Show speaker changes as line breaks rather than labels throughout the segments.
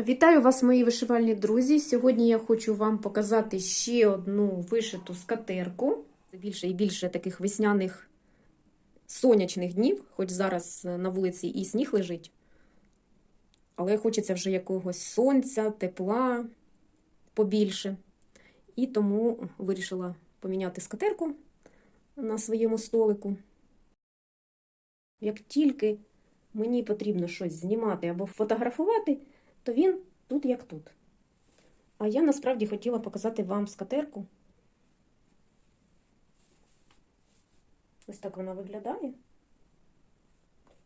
Вітаю вас, мої вишивальні друзі. Сьогодні я хочу вам показати ще одну вишиту скатерку. Більше і більше таких весняних сонячних днів, хоч зараз на вулиці і сніг лежить. Але хочеться вже якогось сонця, тепла побільше. І тому вирішила поміняти скатерку на своєму столику. Як тільки мені потрібно щось знімати або фотографувати, то він тут як тут. А я насправді хотіла показати вам скатерку. Ось так вона виглядає.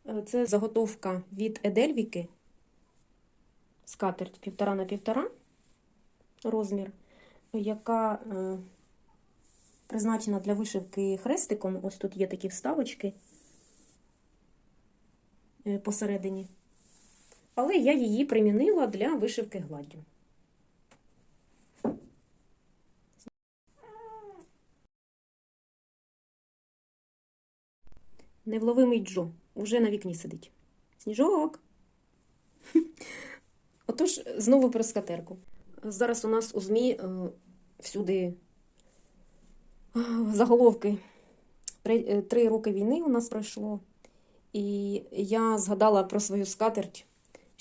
Е, Це заготовка від Едельвіки. Скатерть півтора на півтора розмір, яка е, призначена для вишивки хрестиком. Ось тут є такі вставочки е, посередині але я її примінила для вишивки гладдю. Невловимий Джо уже на вікні сидить. Сніжок. Отож, знову про скатерку. Зараз у нас у ЗМІ е, всюди е, заголовки. Е, три роки війни у нас пройшло. І я згадала про свою скатерть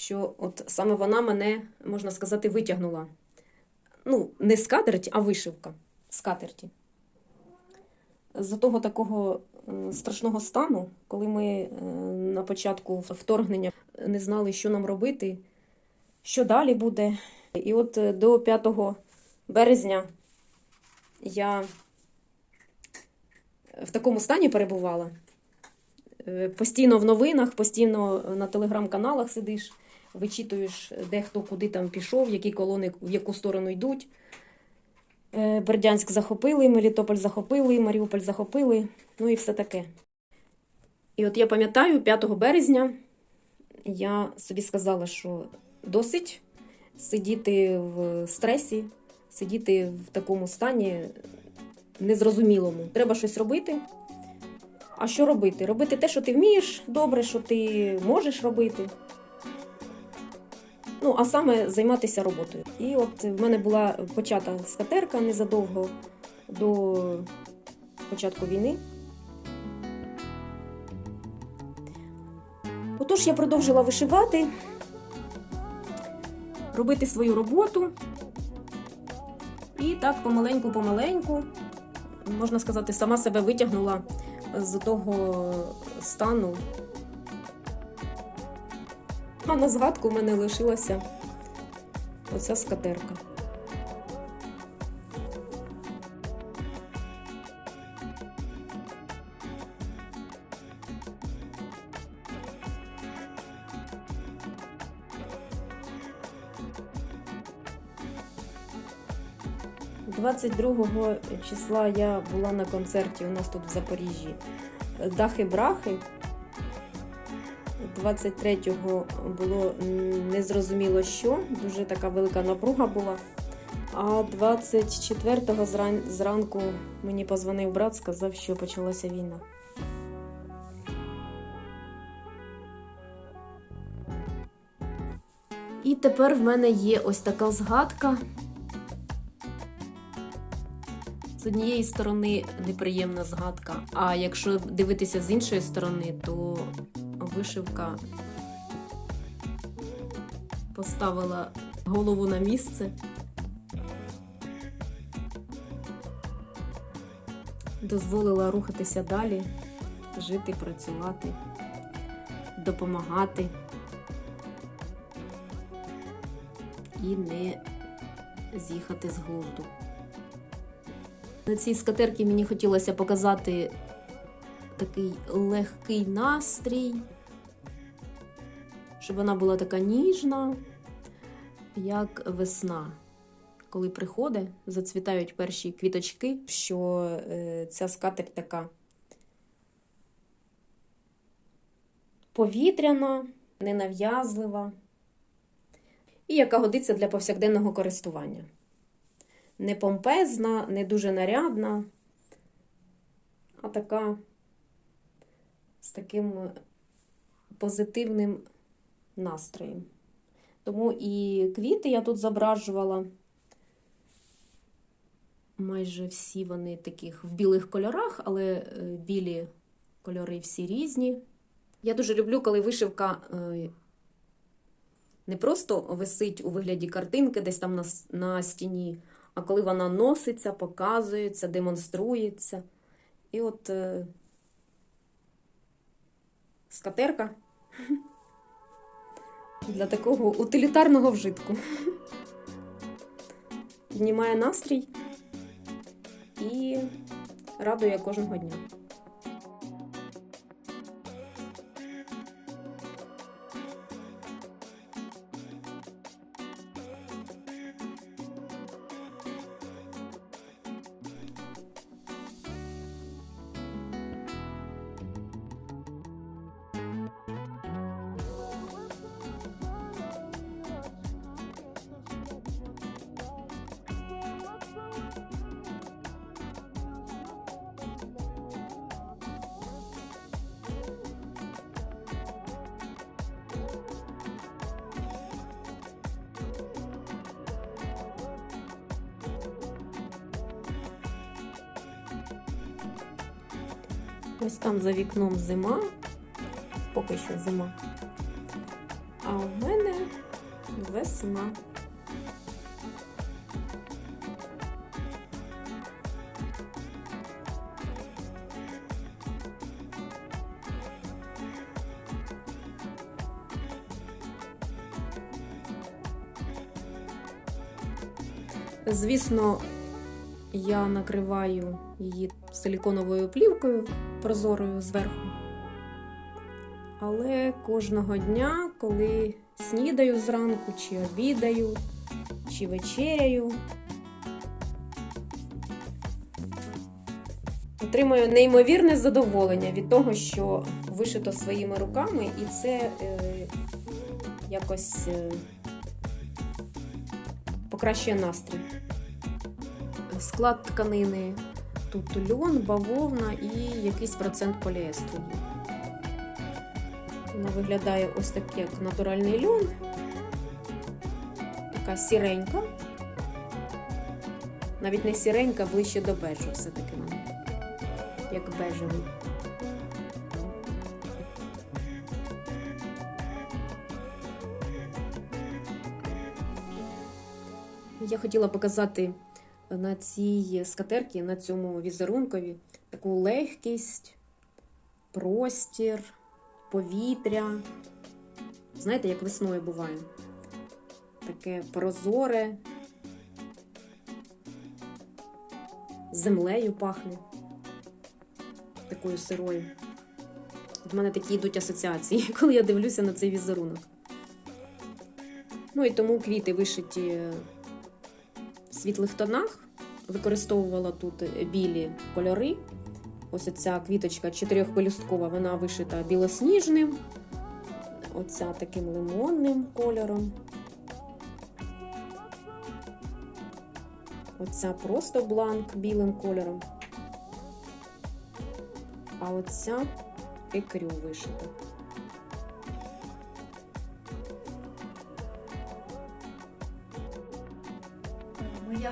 що от саме вона мене, можна сказати, витягнула. Ну, не скатерть, а вишивка скатерті. З того такого е, страшного стану, коли ми е, на початку вторгнення не знали, що нам робити, що далі буде. І от е, до 5 березня я в такому стані перебувала. Постійно в новинах, постійно на телеграм-каналах сидиш вичитуєш, де хто куди там пішов, які колони в яку сторону йдуть. Бердянськ захопили, Мелітополь захопили, Маріуполь захопили, ну і все таке. І от я пам'ятаю, 5 березня я собі сказала, що досить сидіти в стресі, сидіти в такому стані незрозумілому. Треба щось робити. А що робити? Робити те, що ти вмієш добре, що ти можеш робити. Ну, а саме займатися роботою. І от в мене була почата скатерка незадовго до початку війни. Отож, я продовжила вишивати, робити свою роботу. І так помаленьку-помаленьку, можна сказати, сама себе витягнула з того стану. А на згадку в мене лишилася оця скатерка. Двадцять числа я була на концерті у нас тут в Запоріжжі Дахи-Брахи. 23-го було незрозуміло що, дуже така велика напруга була. А 24-го зранку мені позвонив брат, сказав, що почалася війна. І тепер в мене є ось така згадка. З однієї сторони неприємна згадка, а якщо дивитися з іншої сторони, то вишивка поставила голову на місце, дозволила рухатися далі, жити, працювати, допомагати. І не з'їхати з глузду. На цій скатерці мені хотілося показати такий легкий настрій, щоб вона була така ніжна, як весна. Коли приходить, зацвітають перші квіточки, що е, ця скатерть така повітряна, ненав'язлива і яка годиться для повсякденного користування. Не помпезна, не дуже нарядна, а така з таким позитивним настроєм. Тому і квіти я тут зображувала. Майже всі вони таких в білих кольорах, але е, білі кольори всі різні. Я дуже люблю, коли вишивка е, не просто висить у вигляді картинки десь там на, на стіні, а коли вона носиться, показується, демонструється. І от е, скатерка для такого утилітарного вжитку. Піднімає настрій і радує кожного дня. Ось там за вікном зима, поки що зима. А у мене весна. Звісно, я накриваю її силіконовою плівкою прозорою зверху. Але кожного дня, коли снідаю зранку, чи обідаю, чи вечеряю, отримую неймовірне задоволення від того, що вишито своїми руками, і це е, якось е, покращує настрій. Склад тканини тут льон, бавовна і якийсь процент поліестру. Вона виглядає ось так, як натуральний льон. Така сіренька. Навіть не сіренька, ближче до бежу все-таки вона. Як бежевий. Я хотіла показати на цій скатерці, на цьому візерункові таку легкість, простір, повітря. Знаєте, як весною буває? Таке прозоре, землею пахне, такою сирою. В мене такі йдуть асоціації, коли я дивлюся на цей візерунок. Ну і тому квіти вишиті світлих тонах. Використовувала тут білі кольори. Ось ця квіточка чотирьохпелюсткова, вона вишита білосніжним, оця таким лимонним кольором. Оця просто бланк білим кольором. А оця екрю вишита.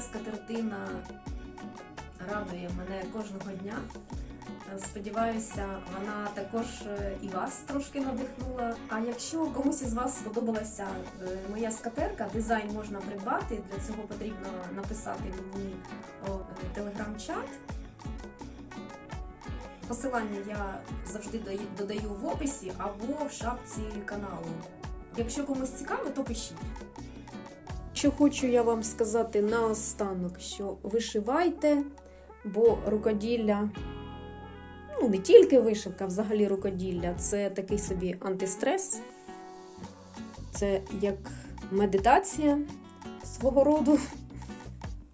Скатертина радує мене кожного дня. Сподіваюся, вона також е, і вас трошки надихнула. А якщо комусь із вас сподобалася е, моя скатерка, дизайн можна придбати. Для цього потрібно написати мені е, телеграм-чат. Посилання я завжди додаю в описі або в шапці каналу. Якщо комусь цікаво, то пишіть. Що хочу я вам сказати наостанок, що вишивайте, бо рукоділля, ну не тільки вишивка, взагалі рукоділля, це такий собі антистрес, це як медитація свого роду,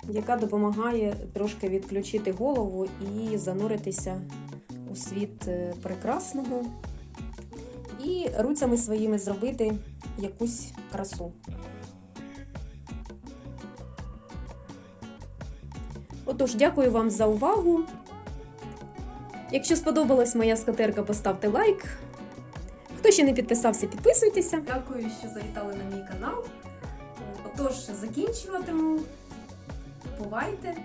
яка допомагає трошки відключити голову і зануритися у світ е, прекрасного і руцями своїми зробити якусь красу. Отож, дякую вам за увагу. Якщо сподобалась моя скатерка, поставте лайк. Хто ще не підписався, підписуйтеся.
Дякую, що завітали на мій канал. Отож, закінчуватиму. Бувайте!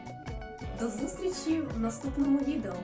До зустрічі в наступному відео.